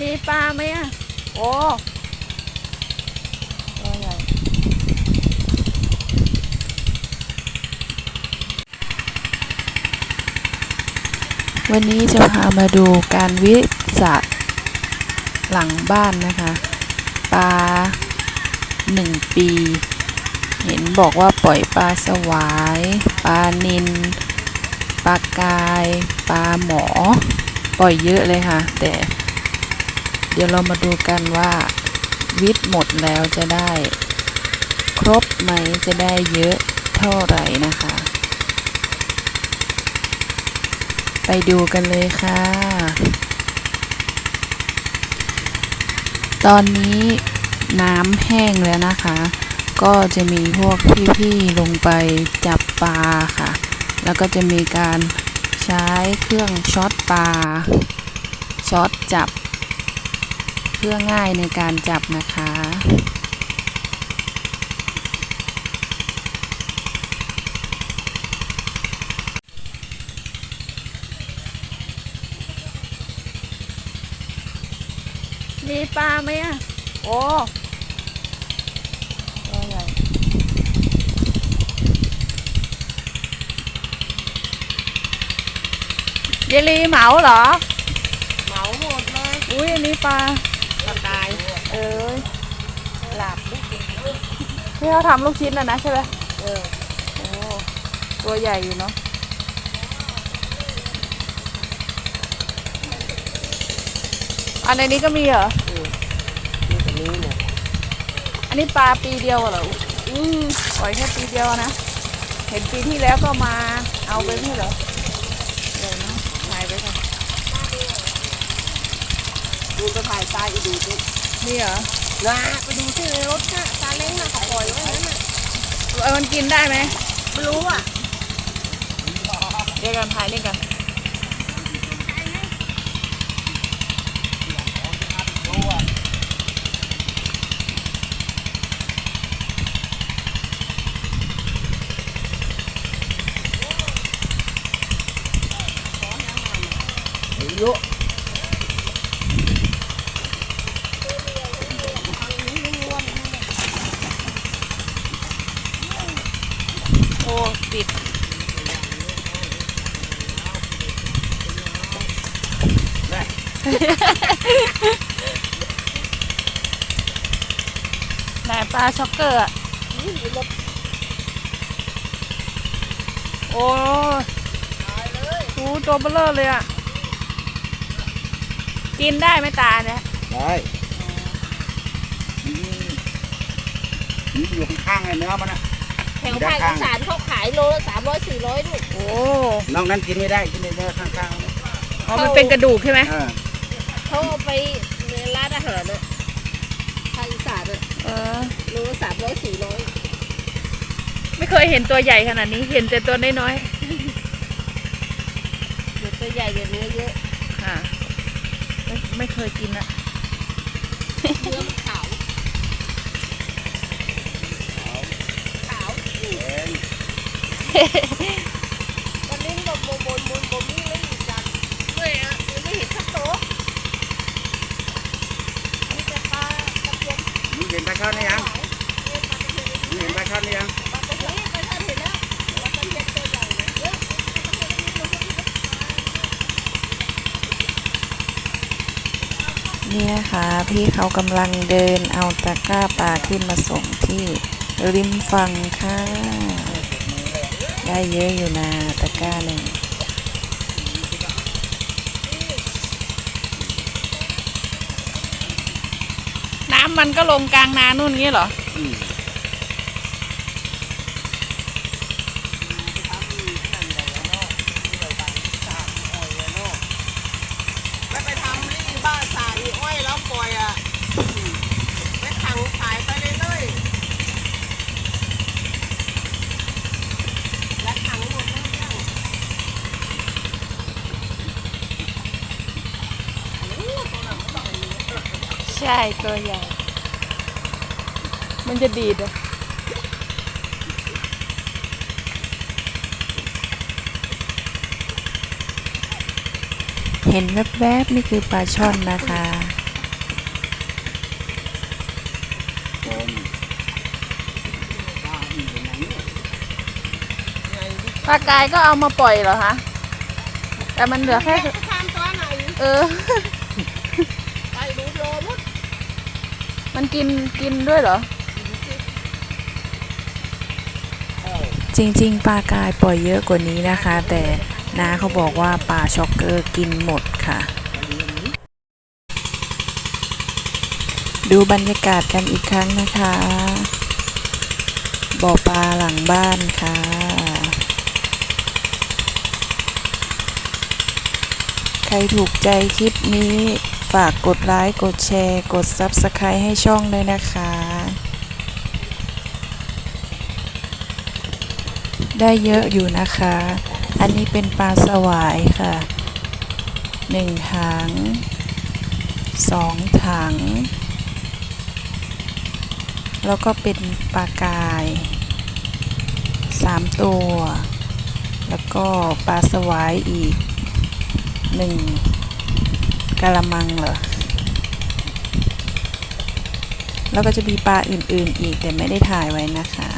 มีปลาไหมอะ โอ้ตัวใหญ่วันนี้จะพามาดูการวิสระหลังบ้านนะคะ ปลาหนึ่งปี เห็นบอกว่าปล่อยปลาสวาย ปลานินปลากาย ปลาหมอ ปล่อยเยอะเลยค่ะ แต่ เดี๋ยวเรามาดูกันว่าวิทย์หมดแล้วจะได้ ครบไหมจะได้เยอะเท่าไหร่นะคะ ไปดูกันเลยค่ะ ตอนนี้น้ำแห้งแล้วนะคะ ก็จะมีพวกพี่ๆลงไปจับปลาค่ะ แล้วก็จะมีการใช้เครื่องช็อตปลาช็อตจับ พื่อง่ายในการจับนะคะ มีปลาไหมอะ โอ้ตัวใหญ่เยลีเหมาเหรอ เหมาหมดเลย อุ้ยอันนี้ปลา ปลากาย เอ้ย หลับลูกเด็ก ที่เขาทำลูกชิ้นน่ะนะใช่ไหมเออโอ้ตัวใหญ่อยู่เนาะอันในนี้ก็มีเหรอนี่ตัวนี้เนี่ยอันนี้ปลาปีเดียวเหรออืมปล่อยแค่ปีเดียวนะ เห็นปีที่แล้วก็มาเอาไปไม่ใช่เหรอเดี๋ยวนะหายไปค่ะดูไปถ่ายตายอีดูดูนี่เหรอ นะไปดูที่ในรถน่ะตาเล้งน่ะเขาปล่อยไว้นั่นน่ะเออมันกินได้ไหมไม่รู้อะเดี๋ยวกันถ่ายนี่กันเยอะ โอ้ติดไหนปลาช็อกเกอร์อะโอ้ยโหตัวเบลอเลยอะ กินได้ไหมตาเนี่ย ได้นี่อยู่ข้างๆไอ้เนื้อมันนะแถวภาคอีสานเขาขายโลละสามร้อยสี่ร้อยลูก โอ้นอกนั้นกินไม่ได้กินในเนื้อข้างๆนะอ๋อมันเป็นกระดูกใช่ไหมเออเขาเอาไปในร้านอาหารเลยภาคอีสานเลยเออ โลละสามร้อยสี่ร้อยไม่เคยเห็นตัวใหญ่ขนาดนี้ เห็นแต่ตัวน้อยเดี๋ยวตัวใหญ่เดี๋ยวเนื้อเยอะๆค่ะไม่ไม่เคยกินอะเนื้อมันขาวขาว แดง วันนี้บนบนบนบนบนนี่เลยอีกจังเลยอะยังไม่เห็นสักตัวมีแต่ปลาตะเพียนมึงเห็นปลาช่อนหรือยังหลายเล่นปลาตะเพียนมึงเห็นปลาช่อนหรือยังปลาตะเพียนปลาตะเพียนเห็นแล้วปลาตะเพียนตัวใหญ่เลยเยอะปลาตะเพียนนี่มันก็มีนี่นะคะพี่เขากำลังเดินเอาตะกร้าปลาขึ้นมาส่งที่ริมฝั่งค่ะ ได้เยอะอยู่นะตะกร้าหนึ่งน้ำมันก็ลงกลางนานู่นงี้เหรอ อืมไม่ ใช่ตัวใหญ่ มันจะดีดอะเห็นแวบๆนี่คือปลาช่อนนะคะปลากายก็เอามาปล่อยเหรอคะ แต่มันเหลือแค่เออ มันกินกินด้วยเหรอ จริงๆ ปลากายปล่อยเยอะกว่านี้นะคะ แต่น้าเขาบอกว่าปลาช็อกเกอร์กินหมดค่ะ ดูบรรยากาศกันอีกครั้งนะคะ บ่อปลาหลังบ้านค่ะใครถูกใจคลิปนี้ ฝากกดไลค์ กดแชร์ กด Subscribe ให้ช่องเลยนะคะ ได้เยอะอยู่นะคะ อันนี้เป็นปลาสวายค่ะหนึ่งถังสองถัง แล้วก็เป็นปลากายสามตัว แล้วก็ปลาสวายอีกหนึ่ง กะละมังเหรอ แล้วก็จะมีปลาอื่นๆอีกแต่ไม่ได้ถ่ายไว้นะคะ